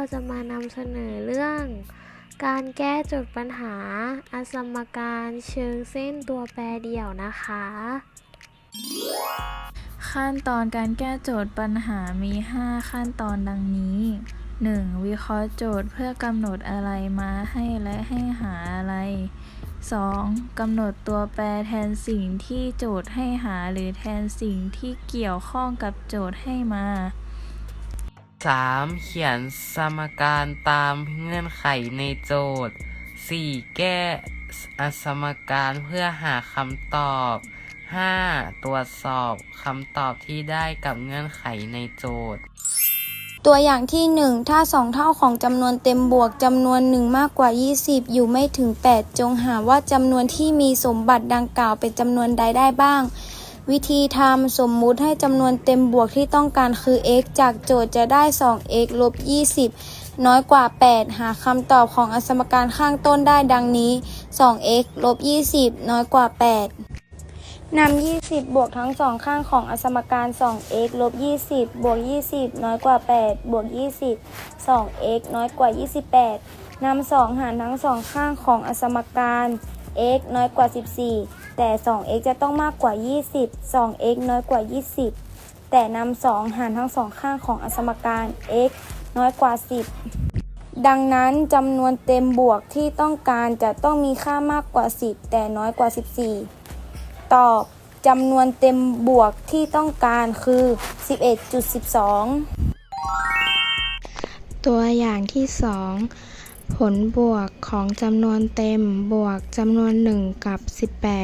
เราจะมานำเสนอเรื่อง การแก้โจทย์ปัญหาอสมการเชิงเส้นตัวแปรเดี่ยวนะคะ ขั้นตอนการแก้โจทย์ปัญหามี 5 ขั้นตอนดังนี้ 1. วิเคราะห์โจทย์เพื่อกำหนดอะไรมาให้และให้หาอะไร 2. กำหนดตัวแปรแทนสิ่งที่โจทย์ให้หาหรือแทนสิ่งที่เกี่ยวข้องกับโจทย์ให้มา 3. เขียนสมการตามเงื่อนไขในโจทย์ 4. แก้อสมการเพื่อหาคำตอบ 5. ตรวจสอบคำตอบที่ได้กับเงื่อนไขในโจทย์ ตัวอย่างที่ 1 ถ้า 2 เท่าของจำนวนเต็มบวกจำนวน 1 มากกว่า 20 อยู่ไม่ถึง 8 จงหาว่าจำนวนที่มีสมบัติดังกล่าวเป็นจำนวนใดได้บ้าง วิธีทำสมมุติให้จำนวนเต็มบวกที่ต้องการคือ x จากโจทย์จะได้ 2x ลบ 20 น้อยกว่า 8 หาคำตอบของอสมการข้างต้นได้ดังนี้ 2x ลบ 20 น้อยกว่า 8 นำ 20 บวกทั้งสองข้างของอสมการ 2x ลบ 20 บวก 20 น้อยกว่า 8 บวก 20 2x น้อยกว่า 28นำ2หารทั้งสองข้างของอสมการ x น้อยกว่า 14 แต่ 2x จะต้องมากกว่า 20 2x น้อยกว่า 20 แต่นำ2หารทั้งสองข้างของอสมการ x น้อยกว่า 10 ดังนั้นจำนวนเต็มบวกที่ต้องการจะต้องมีค่ามากกว่า 10 แต่น้อยกว่า 14 ตอบจำนวนเต็มบวกที่ต้องการคือ 11.12 ตัวอย่างที่ 2 ผลบวกของจำนวนเต็มบวกจำนวน 1 กับ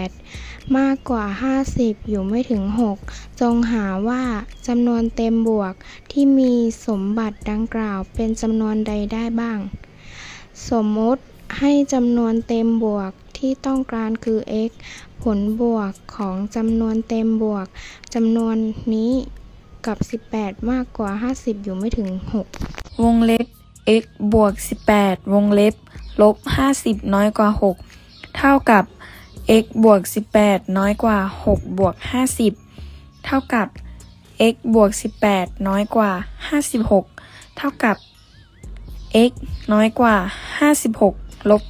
18 มากกว่า 50 อยู่ไม่ถึง 6 จงหาว่าจำนวนเต็มบวกที่มีสมบัติดังกล่าวเป็นจำนวนใดได้บ้าง สมมติให้จำนวนเต็มบวกที่ต้องการคือ x ผลบวกของจำนวนเต็มบวกจำนวนนี้กับ 18 มากกว่า 50 อยู่ไม่ถึง 6 วงเล็บ x บวก 18 วงเล็บ ลบ 50 น้อยกว่า 6 เท่ากับ x บวก 18 น้อยกว่า 6 บวก 50 เท่ากับ x บวก 18 น้อยกว่า 56 เท่ากับ x น้อยกว่า 56 ลบ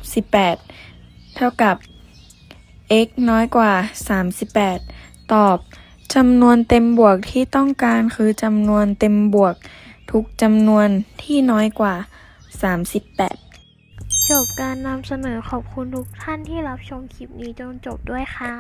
18 เท่ากับ x น้อยกว่า 38 ตอบจำนวนเต็มบวกที่ต้องการคือจำนวนเต็มบวก ทุกจำนวนที่น้อยกว่า 38 จบการนำเสนอขอบคุณทุกท่านที่รับชมคลิปนี้จนจบด้วยค่ะ